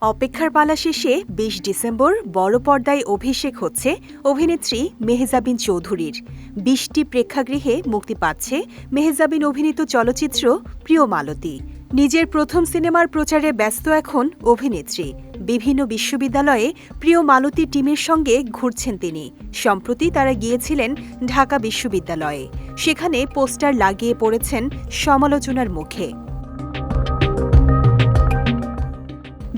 অপেক্ষার পালা শেষে বিশ ডিসেম্বর বড় পর্দায় অভিষেক হচ্ছে অভিনেত্রী মেহজাবিন চৌধুরীর। বিশটি প্রেক্ষাগৃহে মুক্তি পাচ্ছে মেহজাবিন অভিনীত চলচ্চিত্র প্রিয় মালতী। নিজের প্রথম সিনেমার প্রচারে ব্যস্ত এখন অভিনেত্রী। বিভিন্ন বিশ্ববিদ্যালয়ে প্রিয় মালতী টিমের সঙ্গে ঘুরছেন তিনি। সম্প্রতি তারা গিয়েছিলেন ঢাকা বিশ্ববিদ্যালয়ে। সেখানে পোস্টার লাগিয়ে পড়েছেন সমালোচনার মুখে।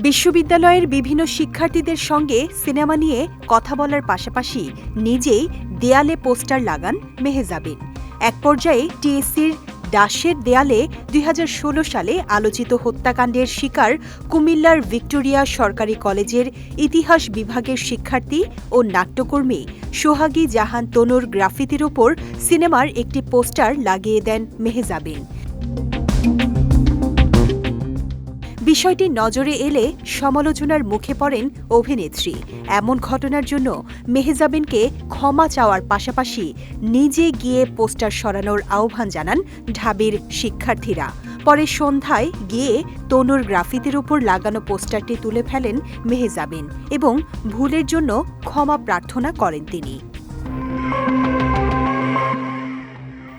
বিশ্ববিদ্যালয়ের বিভিন্ন শিক্ষার্থীদের সঙ্গে সিনেমা নিয়ে কথা বলার পাশাপাশি নিজেই দেয়ালে পোস্টার লাগান মেহেজাবিন। এক পর্যায়ে টিএসসির দাসের দেয়ালে দুই হাজার ষোলো সালে আলোচিত হত্যাকাণ্ডের শিকার কুমিল্লার ভিক্টোরিয়া সরকারি কলেজের ইতিহাস বিভাগের শিক্ষার্থী ও নাট্যকর্মী সোহাগী জাহান তনুর গ্রাফিতির ওপর সিনেমার একটি পোস্টার লাগিয়ে দেন মেহেজাবিন। বিষয়টি নজরে এলে সমালোচনার মুখে পড়েন অভিনেত্রী। এমন ঘটনার জন্য মেহজাবিনকে ক্ষমা চাওয়ার পাশাপাশি নিজে গিয়ে পোস্টার সরানোর আহ্বান জানান ঢাবির শিক্ষার্থীরা। পরে সন্ধ্যায় গিয়ে তনুর গ্রাফিতির উপর লাগানো পোস্টারটি তুলে ফেলেন মেহজাবিন এবং ভুলের জন্য ক্ষমা প্রার্থনা করেন তিনি।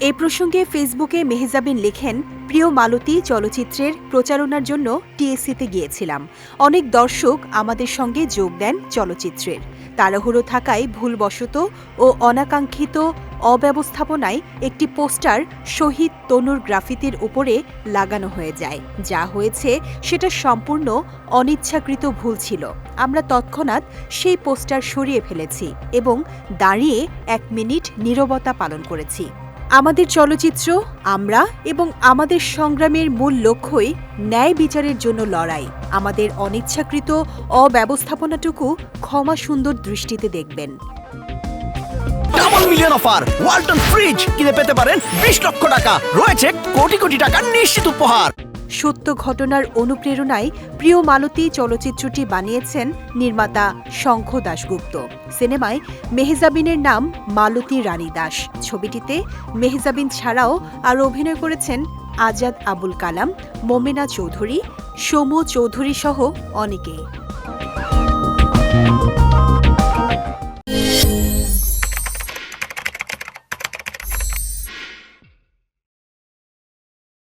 এ প্রসঙ্গে ফেসবুকে মেহজাবিন লেখেন, প্রিয় মালতী চলচ্চিত্রের প্রচারণার জন্য টিএসসিতে গিয়েছিলাম। অনেক দর্শক আমাদের সঙ্গে যোগ দেন চলচ্চিত্রের। তাড়াহুড়ো থাকায় ভুলবশত ও অনাকাঙ্ক্ষিত অব্যবস্থাপনায় একটি পোস্টার শহীদ তনুর গ্রাফিতির উপরে লাগানো হয়ে যায়। যা হয়েছে সেটা সম্পূর্ণ অনিচ্ছাকৃত ভুল ছিল। আমরা তৎক্ষণাৎ সেই পোস্টার সরিয়ে ফেলেছি এবং দাঁড়িয়ে এক মিনিট নীরবতা পালন করেছি। আমাদের চলচ্চিত্র, আমরা এবং আমাদের সংগ্রামের মূল লক্ষ্যই ন্যায় বিচারের জন্য লড়াই। আমাদের অনিচ্ছাকৃত অব্যবস্থাপনাটুকু ক্ষমা সুন্দর দৃষ্টিতে দেখবেন। Double million offer Walton fridge কিনে পেতে পারেন বিশ লক্ষ টাকা। রয়েছে কোটি কোটি টাকার নিশ্চিত উপহার। সত্য ঘটনার অনুপ্রেরণায় প্রিয় মালতী চলচ্চিত্রটি বানিয়েছেন নির্মাতা শঙ্খ দাশগুপ্ত। সিনেমায় মেহজাবিনের নাম মালতী রানী দাস ছবিটিতে মেহজাবিন ছাড়াও আরও অভিনয় করেছেন আজাদ আবুল কালাম, মোমেনা চৌধুরী সমু চৌধুরী সহ অনেকে